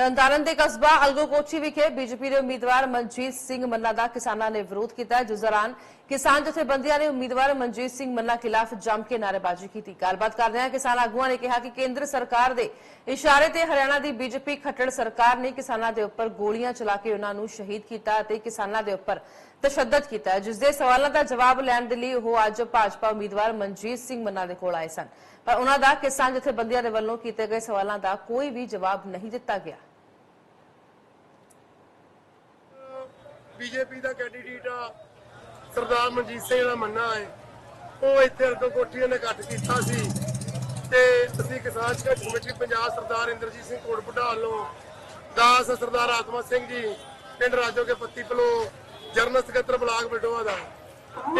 ਤਰਨਤਾਰਨ ਦੇ ਕਸਬਾ ਅਲਗੋਕੋਚੀ ਵਿਖੇ ਬੀਜੇਪੀ ਦੇ ਉਮੀਦਵਾਰ ਮਨਜੀਤ ਸਿੰਘ ਮੰਨਾ ਦਾ ਕਿਸਾਨਾਂ ਨੇ ਵਿਰੋਧ ਕੀਤਾ ਜਿਸ ਦੌਰਾਨ ਕਿਸਾਨ ਜਥੇਬੰਦੀਆਂ ਨੇ ਉਮੀਦਵਾਰ ਮਨਜੀਤ ਸਿੰਘ ਮੰਨਾ ਖਿਲਾਫ ਜੰਮ ਕੇ ਨਾਅਰੇਬਾਜ਼ੀ ਕੀਤੀ। ਗੱਲਬਾਤ ਕਰਦਿਆਂ ਕਿਸਾਨ ਆਗੂਆਂ ਨੇ ਕਿਹਾ ਕਿ ਕੇਂਦਰ ਸਰਕਾਰ ਦੇ ਇਸ਼ਾਰੇ ਤੇ ਹਰਿਆਣਾ ਦੀ ਬੀਜੇਪੀ ਖੱਟੜ ਸਰਕਾਰ ਨੇ ਕਿਸਾਨਾਂ ਦੇ ਉੱਪਰ ਗੋਲੀਆਂ ਚਲਾ ਕੇ ਉਹਨਾਂ ਨੂੰ ਸ਼ਹੀਦ ਕੀਤਾ ਅਤੇ ਕਿਸਾਨਾਂ ਦੇ ਉੱਪਰ ਤਸ਼ੱਦਦ ਕੀਤਾ ਜਿਸ ਦੇ ਸਵਾਲਾਂ ਦਾ ਜਵਾਬ ਲੈਣ ਦੇ ਲਈ ਉਹ ਅੱਜ ਭਾਜਪਾ ਉਮੀਦਵਾਰ ਮਨਜੀਤ ਸਿੰਘ ਮੰਨਾ ਦੇ ਕੋਲ ਆਏ ਸਨ। ਪਰ ਉਹਨਾਂ ਦਾ ਕਿਸਾਨ ਜਥੇਬੰਦੀਆਂ ਦੇ ਵੱਲੋਂ ਕੀਤੇ ਗਏ ਸਵਾਲਾਂ ਦਾ ਕੋਈ ਵੀ ਜਵਾਬ ਨਹੀਂ ਦਿੱਤਾ ਗਿਆ। ਬੀਜੇਪੀ ਦਾ ਕੈਂਡੀਡੇਟ ਆ, ਸਰਦਾਰ ਮਨਜੀਤ ਸਿੰਘ ਦਾ ਮੰਨਾ ਹੈ। ਉਹ ਇੱਥੇ ਅਰਗੋ ਕੋਠੀਆਂ ਨੇ ਘੱਟ ਕੀਤਾ ਸੀ ਤੇ ਅਸੀਂ ਕਿਸਾਨ ਸੰਘਰਸ਼ ਕਮੇਟੀ ਪੰਜਾਬ ਸਰਦਾਰ ਇੰਦਰਜੀਤ ਸਿੰਘ ਕੋਟਪੁੱਡਾ ਵੱਲੋਂ ਦਾਸ ਸਰਦਾਰ ਆਤਮਾ ਸਿੰਘ ਜੀ, ਪਿੰਡ ਰਾਜੋ ਕੇ ਪੱਤੀ ਪਲੋ ਜਰਨਲ ਸਕੱਤਰ ਬਲਾਕ ਬਲਟੋਆ ਦਾ।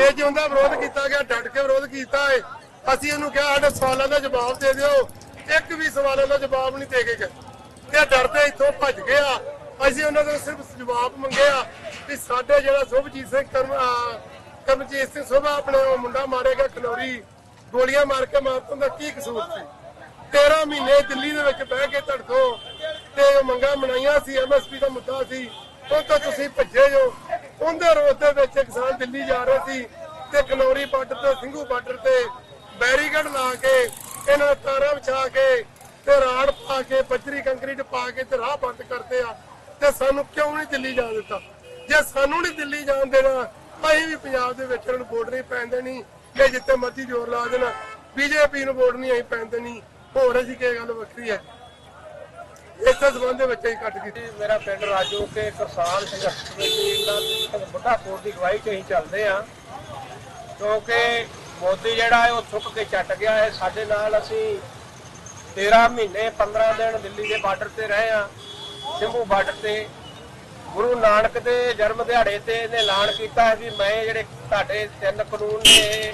ਇਹ ਜਿਉਂ ਦਾ ਵਿਰੋਧ ਕੀਤਾ ਗਿਆ, ਡਟ ਕੇ ਵਿਰੋਧ ਕੀਤਾ ਹੈ। ਅਸੀਂ ਇਹਨੂੰ ਕਿਹਾ, ਸਾਡੇ ਸਵਾਲਾਂ ਦਾ ਜਵਾਬ ਦੇ ਦਿਓ। ਇੱਕ ਵੀ ਸਵਾਲਾਂ ਦਾ ਜਵਾਬ ਨਹੀਂ ਦੇ ਕੇ ਗਏ। ਤੇ ਡਰਦੇ ਇੱਥੋਂ ਭੱਜ ਗਿਆ ਅਸੀਂ ਉਹਨਾਂ ਤੋਂ ਸਿਰਫ ਜਵਾਬ ਮੰਗਿਆ ਕਿ ਸਾਡੇ ਜਿਹੜਾ ਸੁਭਜੀਤ ਸਿੰਘ ਕਰਮ ਕਰਮਜੀਤ ਸਿੰਘ ਸੋਭਾ ਆਪਣੇ ਉਹ ਮੁੰਡਾ ਮਾਰੇਗਾ ਖਨੌਰੀ, ਗੋਲੀਆਂ ਮਾਰ ਕੇ ਮਾਰਨ ਦਾ ਕੀ ਕਸੂਰ ਸੀ? 13 ਮਹੀਨੇ ਦਿੱਲੀ ਦੇ ਵਿੱਚ ਬਹਿ ਕੇ ਧੜਕੋ ਤੇ ਉਹ ਮੰਗਾਂ ਮਨਾਈਆਂ ਸੀ ਐਮਐਸਪੀ ਦਾ ਮੁੱਦਾ ਸੀ, ਉਹ ਤਾਂ ਤੁਸੀਂ ਭੱਜੇ ਜੋ। ਉਹਦੇ ਰੋਸ ਦੇ ਵਿੱਚ ਕਿਸਾਨ ਦਿੱਲੀ ਜਾ ਰਹੇ ਸੀ ਤੇ ਖਨੌਰੀ ਬਾਰਡਰ ਤੇ, ਸਿੰਘੂ ਬਾਰਡਰ ਤੇ ਬੈਰੀਕੇਡ ਲਾ ਕੇ ਇਹਨਾਂ ਤਾਰਾਂ ਵਿਛਾ ਕੇ ਤੇ ਰਾੜ ਪਾ ਕੇ ਬੱਜਰੀ ਕੰਕਰੀਟ ਪਾ ਕੇ ਤੇ ਰਾਹ ਬੰਦ ਕਰਦੇ ਆ। ਤੇ ਸਾਨੂੰ ਕਿਉਂ ਨਹੀਂ ਦਿੱਲੀ ਜਾਣ ਦਿੱਤਾ? ਜੇ ਸਾਨੂੰ ਨਹੀਂ ਦਿੱਲੀ ਜਾਣ ਦੇਣਾ ਅਸੀਂ ਵੀ ਪੰਜਾਬ ਦੇ ਵਿੱਚ ਨੂੰ ਵੋਟ ਨਹੀਂ ਪੈਣ ਦੇਣੀ। ਕਿ ਜਿੱਥੇ ਮਰਜ਼ੀ ਜ਼ੋਰ ਲਾ ਦੇਣਾ, ਬੀਜੇਪੀ ਨੂੰ ਵੋਟ ਨਹੀਂ ਅਸੀਂ ਪੈਣ ਦੇਣੀ। ਹੋਰ ਅਸੀਂ ਕੀ ਗੱਲ ਵੱਖਰੀ ਹੈ? ਇਸੇ ਸਬੰਧ ਦੇ ਵਿੱਚ ਅਸੀਂ ਕੱਟ ਕੀਤੀ। ਮੇਰਾ ਪਿੰਡ ਰਾਜੋ ਕੇ ਕਿਸਾਨ ਸੰਘਰਸ਼ ਕਮੇਟੀ ਦਾ ਬੁੱਢਾ ਕੋਟ ਦੀ ਗਵਾਹੀ 'ਚ ਅਸੀਂ ਚੱਲਦੇ ਆ ਕਿਉਂਕਿ ਮੋਦੀ ਜਿਹੜਾ ਹੈ, ਉਹ ਥੁੱਕ ਕੇ ਚੱਟ ਗਿਆ ਹੈ। ਸਾਡੇ ਨਾਲ ਅਸੀਂ 13 ਮਹੀਨੇ 15 ਦਿਨ ਦਿੱਲੀ ਦੇ ਬਾਰਡਰ ਤੇ ਰਹੇ ਆ ਸਿੰਭੂ ਬਾਰਡਰ ਤੇ ਗੁਰੂ ਨਾਨਕ ਦੇ ਜਨਮ ਦਿਹਾੜੇ ਤੇ ਇਹਨੇ ਐਲਾਨ ਕੀਤਾ ਹੈ ਵੀ ਮੈਂ ਜਿਹੜੇ ਤੁਹਾਡੇ ਤਿੰਨ ਕਾਨੂੰਨ ਨੇ